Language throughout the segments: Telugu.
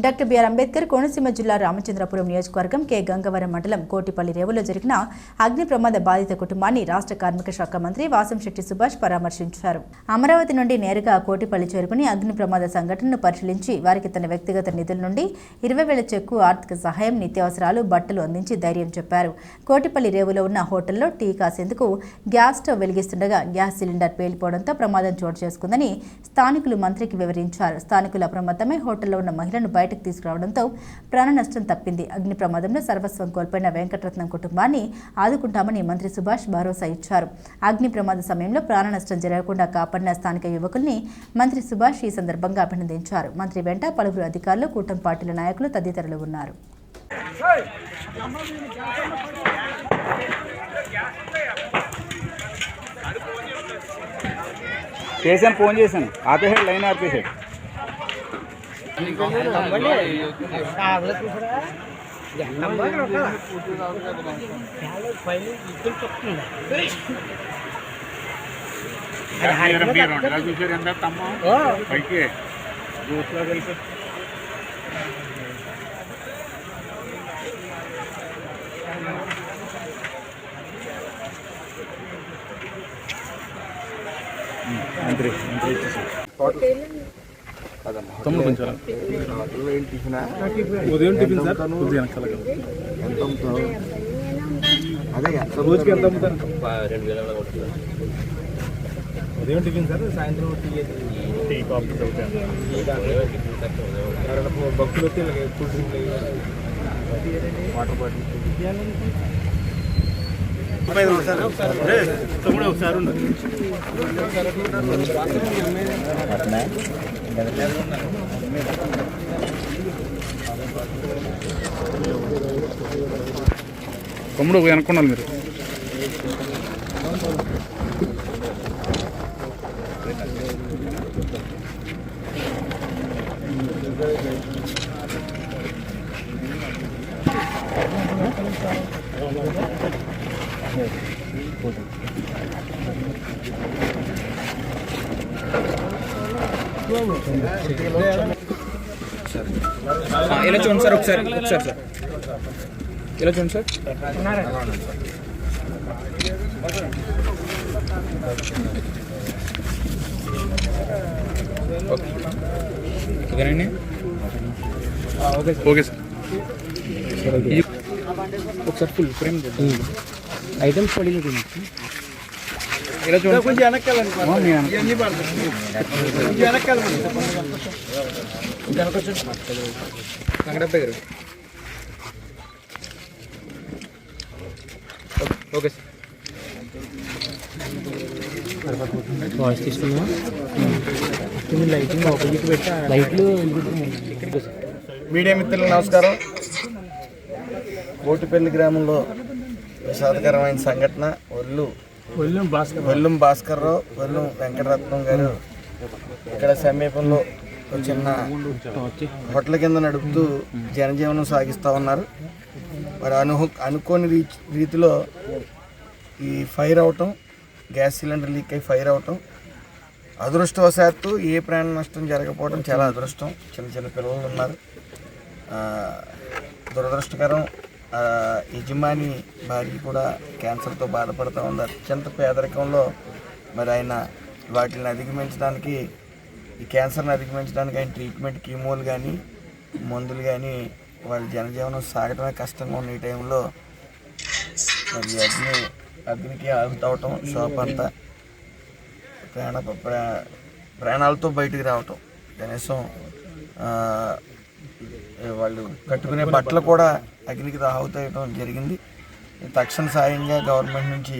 డాక్టర్ బిఆర్ అంబేద్కర్ కోనసీమ జిల్లా రామచంద్రపురం నియోజకవర్గం కె. గంగవరం మండలం కోటిపల్లి రేవులో జరిగిన అగ్ని ప్రమాద బాధిత కుటుంబాన్ని రాష్ట్ర కార్మిక శాఖ మంత్రి వాసంశెట్టి సుభాష్ పరామర్శించారు. అమరావతి నుండి నేరుగా కోటిపల్లి చేరుకుని అగ్ని ప్రమాద సంఘటనను పరిశీలించి వారికి తన వ్యక్తిగత నిధుల నుండి ఇరవై వేల చెక్కు ఆర్థిక సహాయం నిత్యావసరాలు బట్టలు అందించి ధైర్యం చెప్పారు. కోటిపల్లి రేవులో ఉన్న హోటల్లో టీ కాసేందుకు గ్యాస్ స్టవ్ వెలిగిస్తుండగా గ్యాస్ సిలిండర్ పేలిపోవడంతో ప్రమాదం చోటు చేసుకుందని స్థానికులు మంత్రికి వివరించారు. స్థానికులు అప్రమత్తమై హోటల్లో ఉన్న మహిళను బయటకు తీసుకురావడంతో ప్రాణ నష్టం తప్పింది. అగ్ని ప్రమాదంలో సర్వస్వం కోల్పోయిన వెంకటరత్నం కుటుంబాన్ని ఆదుకుంటామని మంత్రి సుభాష్ భరోసా ఇచ్చారు. అగ్ని ప్రమాద సమయంలో ప్రాణ నష్టం జరగకుండా కాపాడిన స్థానిక యువకుల్ని మంత్రి సుభాష్ ఈ సందర్భంగా అభినందించారు. మంత్రి వెంట పలువురు అధికారులు కూటమి పార్టీల నాయకులు తదితరులు ఉన్నారు. చేశాను ఫోన్ చేశాను. ఆపేసాడు లైన్ ఆపేసాడు పైకి మంత్రి మంత్రి ఇచ్చేసాడు తమ్ముడు కొంచెం ఉదయం టిఫిన్ సార్? కొద్దిగా వెనకాల అదే ఎంత రోజుకి ఎంత అమ్ముతారు? రెండు వేల ఉదయం టిఫిన్ సార్? సాయంత్రం టీ కాఫీ భక్తులు ఇలాగ కూల్ డ్రింక్ వాటర్ బాటిల్. తమ్ముడు ఒకసారి మీరు తమ్ముడు you. మీరు ఇలా చూడండి సార్ ఒకసారి ఒకసారి సార్. ఇలా చూడండి సార్. ఓకేనండి ఓకే. Okay sir. ఒకసారి ఫుల్ ఫ్రేమ్ ఐటమ్స్ పడి కొంచెం వెనక్కాలండి వెనక్కాలండి గారు ఓకే సార్. వాయిస్ తీసుకున్నా లైటింగ్ ఆపోజిట్ పెట్టి. లైట్లు మీడియా మిత్రులకు నమస్కారం. కోటిపల్లి గ్రామంలో విషాదకరమైన సంఘటన ఒళ్ళు. వెళ్ళాం భాస్కర్ రావు. వల్లం వెంకటరత్నం గారు ఇక్కడ సమీపంలో ఒక చిన్న హోటల్ కింద నడుపుతూ జనజీవనం సాగిస్తూ ఉన్నారు. మరి అను అనుకోని రీ- రీతిలో ఈ ఫైర్ అవటం గ్యాస్ సిలిండర్ లీక్ అయి ఫైర్ అవటం అదృష్టవశాత్తు ఏ ప్రాణ నష్టం జరగకపోవడం చాలా అదృష్టం. చిన్న చిన్న పిల్లలు ఉన్నారు. దురదృష్టకరం యజమాని భార్య కూడా క్యాన్సర్తో బాధపడుతూ ఉంది అత్యంత పేదరికంలో మరి ఆయన వాటిని అధిగమించడానికి ఈ క్యాన్సర్ని అధిగమించడానికి ఆయన ట్రీట్మెంట్ కీమోలు కానీ మందులు కానీ వాళ్ళ జనజీవనం సాగడమే కష్టంగా ఉన్న ఈ టైంలో మరి అగ్ని అగ్నికి ఆగుతవటం షాప్ అంతా ప్రాణ ప్రా- ప్రాణాలతో బయటికి రావటం కనీసం వాళ్ళు కట్టుకునే బట్టలు కూడా అగ్నికి ఆహుతయటం జరిగింది. తక్షణ సాయంగా గవర్నమెంట్ నుంచి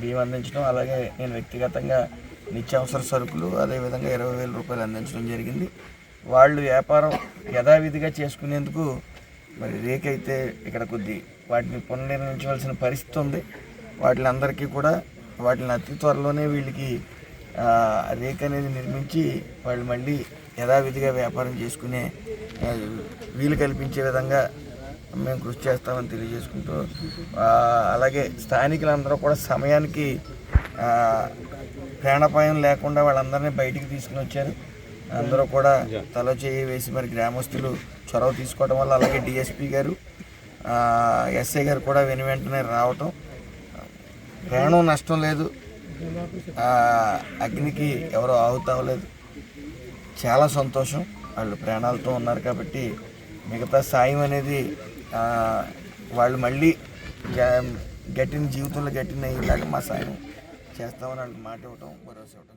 బియ్యం అందించడం అలాగే నేను వ్యక్తిగతంగా నిత్యావసర సరుకులు అదేవిధంగా ఇరవై వేల రూపాయలు అందించడం జరిగింది. వాళ్ళు వ్యాపారం యథావిధిగా చేసుకునేందుకు మరి రేకైతే ఇక్కడ కొద్ది వాటిని పునర్నిర్మించవలసిన పరిస్థితి ఉంది. వాటిని అందరికీ కూడా వాటిని అతి త్వరలోనే వీళ్ళకి రేక్ అనేది నిర్మించి వాళ్ళు మళ్ళీ యథావిధిగా వ్యాపారం చేసుకునే వీలు కల్పించే విధంగా మేము కృషి చేస్తామని తెలియజేసుకుంటూ అలాగే స్థానికులందరూ కూడా సమయానికి ప్రాణాపాయం లేకుండా వాళ్ళందరినీ బయటికి తీసుకుని వచ్చారు. అందరూ కూడా తల చేయి వేసి మరి గ్రామస్తులు చొరవ తీసుకోవడం వల్ల అలాగే డిఎస్పీ గారు ఎస్ఐ గారు కూడా వెను వెంటనే రావటం. ప్రాణం నష్టం లేదు. ఆ, అగ్నికి ఎవరో ఆహుతవ్వలేదు చాలా సంతోషం. వాళ్ళు ప్రాణాలతో ఉన్నారు కాబట్టి మిగతా సాయం అనేది వాళ్ళు మళ్ళీ గట్టిన జీవితంలో గట్టిన ఇలాగ మా సాయం చేస్తామని వాళ్ళు మాట ఇవ్వటం భరోసా ఇవ్వటం